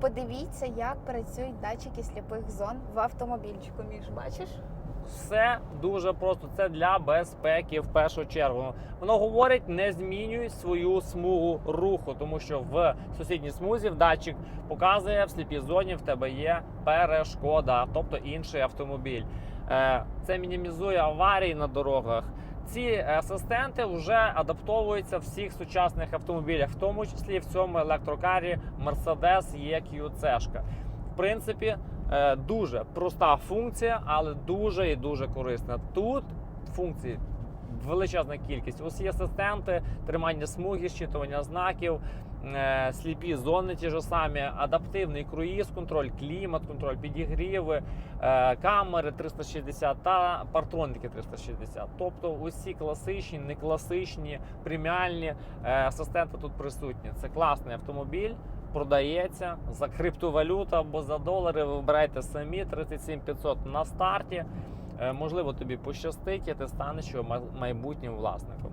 подивіться, як працюють датчики сліпих зон в автомобільчику. Між бачиш? Все дуже просто. Це для безпеки в першу чергу. Воно говорить, не змінюй свою смугу руху, тому що в сусідній смузі датчик показує в сліпій зоні в тебе є перешкода, тобто інший автомобіль. Е, Це мінімізує аварії на дорогах. Ці асистенти вже адаптовуються в всіх сучасних автомобілях, в тому числі в цьому електрокарі Mercedes EQC. В принципі, е, дуже проста функція, але дуже і дуже корисна. Тут функцій величезна кількість. Усі асистенти, тримання смуги, щитування знаків, е, сліпі зони ті ж самі, адаптивний круїз, контроль, клімат, контроль, підігріви, е, камери 360 та партроники 360. Тобто усі класичні, не класичні, преміальні е, асистенти тут присутні. Це класний автомобіль. Продається за криптовалюту або за долари. Вибирайте самі 37 500 на старті. Е, Можливо, тобі пощастить, і ти станеш майбутнім власником.